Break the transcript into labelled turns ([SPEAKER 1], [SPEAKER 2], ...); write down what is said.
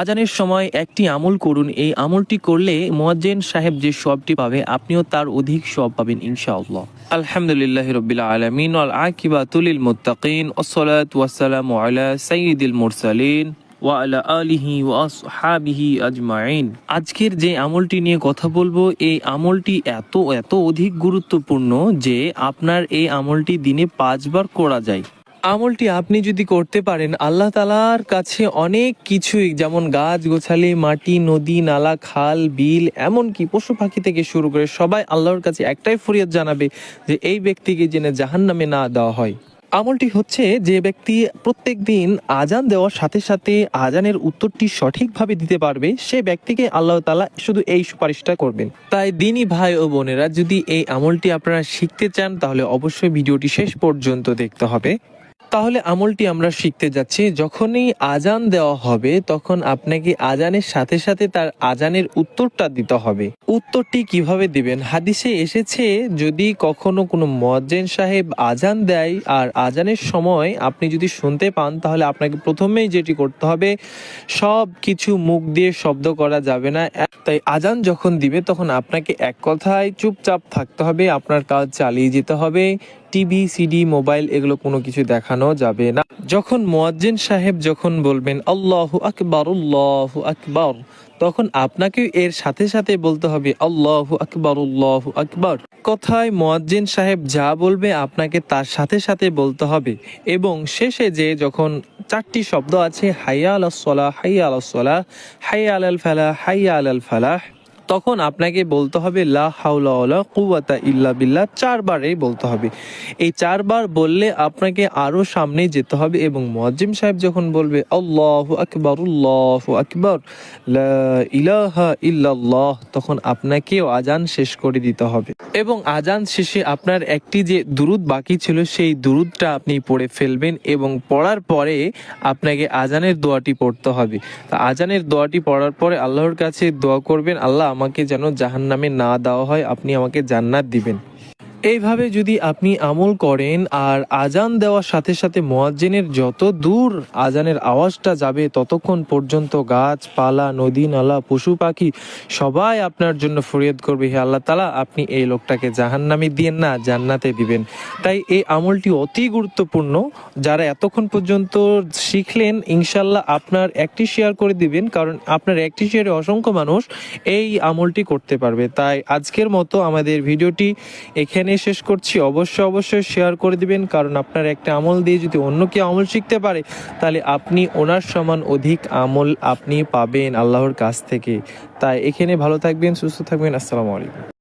[SPEAKER 1] আজানের সময় একটি আমল করুন। এই আমলটি করলে মোয়াজ্জেন সাহেব যে সবটি পাবে আপনিও তার অধিক সব পাবেন ইনশাআল্লাহ। আলহামদুলিল্লাহ রবিল আলমিন আল আকিবা তুলিল মুত্তাকিন ওসলাত ওয়াসালামু আলা সাইয়্যিদিল মুরসালিন ওয়ালা আলিহি ওয়াসহাবিহি আজমাইন। আজকের যে আমলটি নিয়ে কথা বলব এই আমলটি এত এত অধিক গুরুত্বপূর্ণ যে আপনার এই আমলটি দিনে পাঁচবার করা যায়। আমলটি আপনি যদি করতে পারেন, আল্লাহ তালার কাছে অনেক কিছুই, যেমন গাছ গোছালি, মাটি, নদী, নালা, খাল, বিল, এমনকি পশু পাখি থেকে শুরু করে সবাই আল্লাহর কাছে একটাই ফরিয়াদ জানাবে যে এই ব্যক্তিকে জেনে জাহান নামে না দেওয়া হয়। আমলটি হচ্ছে যে ব্যক্তি প্রত্যেক দিন আজান দেওয়ার সাথে সাথে আজানের উত্তরটি সঠিকভাবে দিতে পারবে, সে ব্যক্তিকে আল্লাহ তালা শুধু এই সুপারিশটা করবেন। তাই দিনই ভাই ও বোনেরা, যদি এই আমলটি আপনারা শিখতে চান, তাহলে অবশ্যই ভিডিওটি শেষ পর্যন্ত দেখতে হবে। তাহলে আমলটি আমরা শিখতে যাচ্ছি। যখনই আজান দেওয়া হবে, তখন আপনাকে আজানের সাথে সাথে তার আজানের উত্তরটা দিতে হবে। উত্তরটি কীভাবে দিবেন? হাদিসে এসেছে, যদি কখনো কোনো মজ্জেন সাহেব আজান দেয় আর আজানের সময় আপনি যদি শুনতে পান, তাহলে আপনাকে প্রথমেই যেটি করতে হবে, সব কিছু মুখ দিয়ে শব্দ করা যাবে না। তাই আজান যখন দিবে, তখন আপনাকে এক কথায় চুপচাপ থাকতে হবে, আপনার কাজ চালিয়ে যেতে হবে। টিভি, সিডি, মোবাইল এগুলো কোনো কিছু দেখানো যাবে না। যখন মোয়াজ্জিন সাহেব যখন বলবেন, আল্লাহু আকবার আল্লাহু আকবার, তখন আপনাকে এর সাথে সাথে বলতে হবে আল্লাহু আকবর উল্লাহ আকবর। কথায় মোয়াজ্জিন সাহেব যা বলবে আপনাকে তার সাথে সাথে বলতে হবে। এবং শেষে যে যখন চারটি শব্দ আছে, হাইয়া আলাস সলাহ, হাইয়া আলাস সলাহ, হাইয়া আল ফালাহ, হাইয়া আল ফালাহ তখন আপনাকে বলতে হবে, লা হাওলা ওয়ালা কুওয়াতা ইল্লা বিল্লাহ। চারবারই বলতে হবে। এই চারবার বললে আপনাকে আরও সামনে যেতে হবে এবং মুয়াজ্জিম সাহেব যখন বলবে, আল্লাহু আকবার আল্লাহু আকবার ইলাহা ইল্লাল্লাহ, তখন আপনাকেও আজান শেষ করে দিতে হবে। এবং আজান শেষে আপনার একটি যে দুরুদ বাকি ছিল, সেই দুরুদটা আপনি পড়ে ফেলবেন এবং পড়ার পরে আপনাকে আজানের দোয়াটি পড়তে হবে। আজানের দোয়াটি পড়ার পরে আল্লাহর কাছে দোয়া করবেন, আল্লাহ আমাকে যেন জাহান নামে না দেওয়া হয় আপনি আমাকে জান্নাত দিবেন। এইভাবে যদি আপনি আমল করেন আর আজান দেওয়ার সাথে সাথে মোয়াজ্জেনের যত দূর আজানের আওয়াজটা যাবে, ততক্ষণ পর্যন্ত গাছপালা নদী, নালা, পশু, পাখি সবাই আপনার জন্য ফরিয়াদ করবে। হে আল্লাহ তালা আপনি এই লোকটাকে জাহান্নামে দিয়েন না, জান্নাতে দিবেন। তাই এই আমলটি অতি গুরুত্বপূর্ণ। যারা এতক্ষণ পর্যন্ত শিখলেন ইনশাল্লাহ আপনার একটি শেয়ার করে দিবেন, কারণ আপনার একটি শেয়ারে অসংখ্য মানুষ এই আমলটি করতে পারবে। তাই আজকের মতো আমাদের ভিডিওটি এখানে শেষ করছি। অবশ্যই অবশ্যই শেয়ার করে দিবেন, কারণ আপনার একটা আমল দিয়ে যদি অন্য কেউ আমল শিখতে পারে, তাহলে আপনি ওনার সমান অধিক আমল আপনি পাবেন আল্লাহর কাছ থেকে। তাই এখানে ভালো থাকবেন, সুস্থ থাকবেন, আসসালামু আলাইকুম।